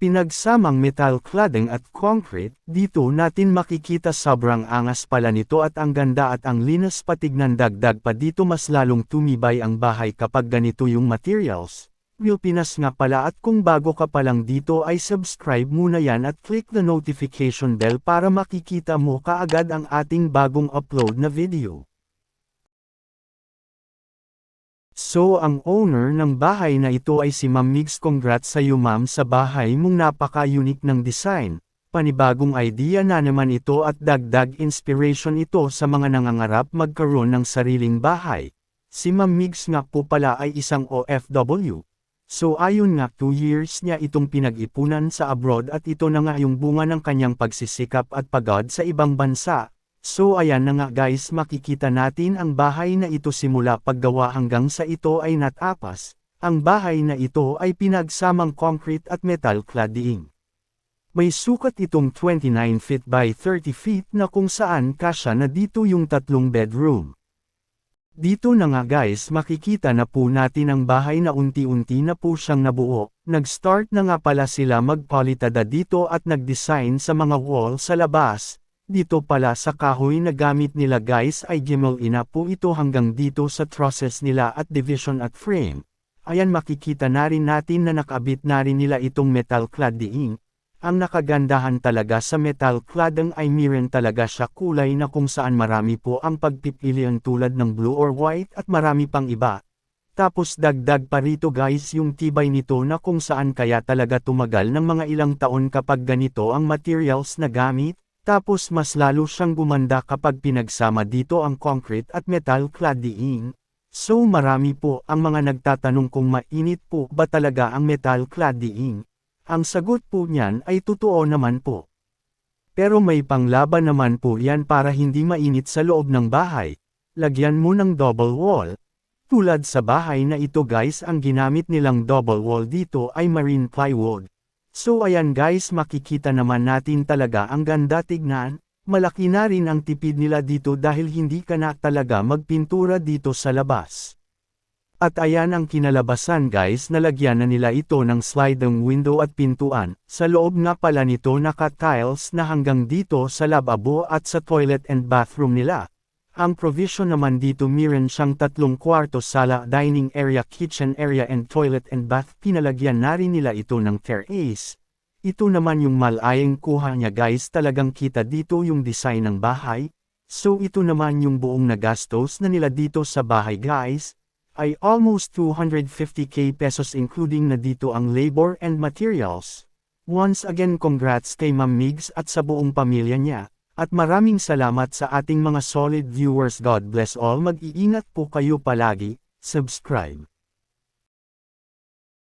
Pinagsamang metal cladding at concrete, dito natin makikita sobrang angas pala nito at ang ganda at ang linas patignan dagdag pa dito mas lalong tumibay ang bahay kapag ganito yung materials. Real nga pala at kung bago ka pa lang dito ay subscribe muna yan at click the notification bell para makikita mo kaagad ang ating bagong upload na video. So ang owner ng bahay na ito ay si Ma'am Migs congrats sa iyo ma'am sa bahay mong napaka-unique ng design. Panibagong idea na naman ito at dagdag inspiration ito sa mga nangangarap magkaroon ng sariling bahay. Si Ma'am Migs nga po pala ay isang OFW. So ayon nga 2 years niya itong pinag-ipunan sa abroad at ito na nga yung bunga ng kanyang pagsisikap at pagod sa ibang bansa. So ayan na nga guys makikita natin ang bahay na ito simula paggawa hanggang sa ito ay natapas. Ang bahay na ito ay pinagsamang concrete at metal cladding. May sukat itong 29 feet by 30 feet na kung saan kasya na dito yung tatlong bedroom. Dito na nga guys makikita na po natin ang bahay na unti-unti na po siyang nabuo. Nag-start na nga pala sila magpolitada dito at nag-design sa mga wall sa labas. Dito pala sa kahoy na gamit nila guys ay gimel ina po ito hanggang dito sa trusses nila at division at frame. Ayan makikita na rin natin na nakabit na rin nila itong metal cladding. Ang nakagandahan talaga sa metal cladding ay miren talaga siya kulay na kung saan marami po ang pagpipilian tulad ng blue or white at marami pang iba. Tapos dagdag pa rito guys yung tibay nito na kung saan kaya talaga tumagal ng mga ilang taon kapag ganito ang materials na gamit. Tapos mas lalo siyang gumanda kapag pinagsama dito ang concrete at metal cladding. So marami po ang mga nagtatanong kung mainit po ba talaga ang metal cladding. Ang sagot po niyan ay totoo naman po. Pero may panglaban naman po yan para hindi mainit sa loob ng bahay. Lagyan mo ng double wall. Tulad sa bahay na ito guys ang ginamit nilang double wall dito ay marine plywood. So ayan guys makikita naman natin talaga ang ganda tignan, malaki na rin ang tipid nila dito dahil hindi ka na talaga magpintura dito sa labas. At ayan ang kinalabasan guys nalagyan na nila ito ng sliding window at pintuan, sa loob nga pala nito naka-tiles na hanggang dito sa lababo at sa toilet and bathroom nila. Ang provision naman dito meron siyang tatlong kwarto sala dining area kitchen area and toilet and bath pinalagyan na rin nila ito ng terrace. Ito naman yung malayang kuha niya guys talagang kita dito yung design ng bahay. So ito naman yung buong nagastos na nila dito sa bahay guys. Ay almost 250k pesos including na dito ang labor and materials. Once again congrats kay Ma'am Migs at sa buong pamilya niya. At maraming salamat sa ating mga solid viewers. God bless all. Mag-iingat po kayo palagi, subscribe.